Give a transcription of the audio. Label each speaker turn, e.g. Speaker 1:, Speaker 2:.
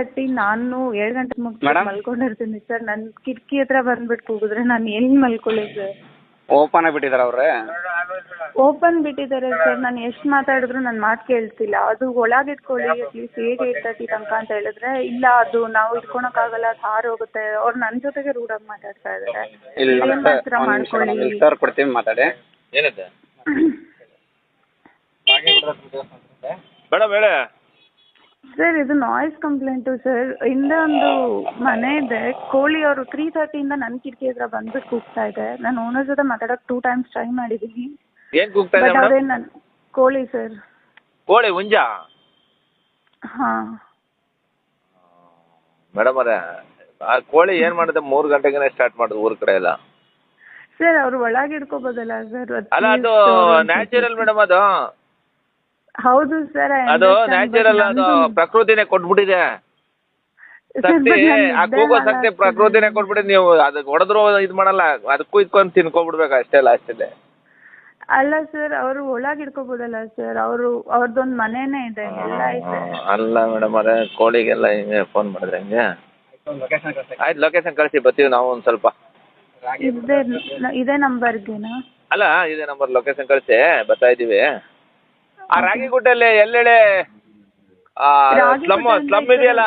Speaker 1: Thirty ನಾನು ಏಳು ಗಂಟೆ
Speaker 2: Madam?
Speaker 1: ಮಲ್ಕೊಂಡಿರ್ತೀನಿ ಸರ್. ನನ್ನ ಕಿಟಕಿ ಹತ್ರ ಬಂದ್ಬಿಟ್ಟು ಕೂಗಿದ್ರೆ ನಾನು ಎಲ್ಲಿ ಮಲ್ಕೊಳ್ಳಿ ಸರ್
Speaker 2: ಓಪನ್ ಬಿಟ್ಟಿದ್ದಾರೆ ಅವ್ರೆ?
Speaker 1: ಓಪನ್ ಬಿಟ್ಟಿದ್ದಾರೆ ಸರ್. ನಾನು ಎಷ್ಟು ಮಾತಾಡಿದ್ರು ನನ್ನ ಮಾತು ಕೇಳ್ತಿಲ್ಲ. ಅದು ಒಳಗಿಟ್ಕೊಳ್ಳಿ ಅಟ್ಲೀಸ್ಟ್ ಹೇಗೆ ಇರ್ತೈತಿ ತರ್ಟಿ ತನಕ ಅಂತ ಹೇಳಿದ್ರೆ ಇಲ್ಲ ಅದು ನಾವು ಇಟ್ಕೊಳಕ್ಕಾಗಲ್ಲ ಅದು ಹೋಗುತ್ತೆ. ಅವ್ರು ನನ್ನ ಜೊತೆಗೆ ರೂಢಾಗಿ ಮಾತಾಡ್ತಾ ಇದ್ದಾರೆ ಮಾಡ್ಕೊಳ್ಳಿ?
Speaker 2: ಸರ್ ಕೊಡ್ತೀವಿ ಮಾತಾಡಿ.
Speaker 3: ಏನಿದೆ ಬೇಡ ಹೇಳಿ
Speaker 1: ಸರ್ ಇದು ನಾಯ್ಸ್ ಕಂಪ್ಲೇಂಟು ಸರ್ ಹಿಂದೆ ಒಂದು ಮನೆ ಇದೆ. ಕೋಳಿ ಅವರು ತ್ರೀ ತರ್ಟಿಯಿಂದ ನನ್ನ ಕಿಟಕಿ ಹತ್ರ ಬಂದ್ಬಿಟ್ಟು ಕೂಗ್ತಾ ಇದೆ. ನಾನು ಓನರ್ ಜೊತೆ ಮಾತಾಡೋಕೆ ಟೂ ಟೈಮ್ಸ್ ಟ್ರೈ ಮಾಡಿದ್ದೀನಿ.
Speaker 3: ಏನ್ ಕೂಗ್ತಾ ಇದೆ
Speaker 1: ಬಟ್
Speaker 3: ಮೇಡಮ್
Speaker 1: ಅದೇ ನನ್ನ ಕೋಳಿ ಸರ್
Speaker 3: ಕೋಳಿ ಹುಂಜ?
Speaker 1: ಹಾಂ.
Speaker 3: ಮೇಡಮ್ ಅವರೇ ಆ ಕೋಳಿ ಏನ್ ಮಾಡಿದೆ? ಮೂರು ಗಂಟೆಗೆ ಸ್ಟಾರ್ಟ್ ಮಾಡುದು ಊರ್ ಕಡೆ ಎಲ್ಲ.
Speaker 1: ಸರ್ ಅವ್ರು ಒಳಗೆ ಇಡ್ಕೋಬೋದಲ್ಲ ಸರ್
Speaker 3: ಅಲ್ಲ ಅದು ನ್ಯಾಚುರಲ್ ಮೇಡಮ್ ಅದು.
Speaker 1: ಹೌದು ಸರ್
Speaker 3: ಅದು ನ್ಯಾಚುರಲ್ ಅದು ಪ್ರಕೃತಿನೇ ಕೊಟ್ಬಿಟ್ಟಿದೆ. ಶಕ್ತಿ ಆ ಕೂಗೋ ಶಕ್ತಿ ಪ್ರಕೃತಿನೇ ಕೊಟ್ಬಿಟ್ಟಿದೆ ನೀವು ಅದಕ್ಕೆ ಹೊಡೆದ್ರು ಇದು ಮಾಡಲ್ಲ ಅದಕ್ಕೂ ಇದ್ಕೊಂಡು ತಿನ್ಕೊಂಡ್ಬಿಡ್ಬೇಕು ಅಷ್ಟೇ ಲಾಸ್ಟಲ್ಲಿ
Speaker 1: ಅಲ್ಲ ಸರ್ ಅವರು ಒಳಗೆ ಇಟ್ಕೋಬೋದಲ್ಲ ಸರ್ ಅವರು ಅವ್ರದ್ದೊಂದು ಮನೆನೇ ಇದೆ ಎಲ್ಲ ಇದೆ
Speaker 3: ಅಲ್ಲ ಮೇಡಮ್ ಅದೇ ಕೋಳಿಗೆಲ್ಲ ಹಿಂಗೆ ಫೋನ್ ಮಾಡಿದ್ರೆ ಹಿಂಗೆ? ಆಯ್ತು ಲೊಕೇಶನ್ ಕಳಿಸಿ ಬರ್ತೀವಿ ನಾವು ಒಂದು ಸ್ವಲ್ಪ.
Speaker 1: ಇದೇ ಇದೇ ನಂಬರ್ಗೆನಾ
Speaker 3: ಅಲ್ಲ ಇದೇ ನಂಬರ್ ಲೊಕೇಶನ್ ಕಳಿಸಿ ಬರ್ತಾ ಇದ್ದೀವಿ. ಆ ರಾಗಿಗುಡ್ಡಲ್ಲಿ ಎಲ್ಲೆಡೆ ಸ್ಲಮ್ ಸ್ಲಮ್ ಇದೆಯಲ್ಲ?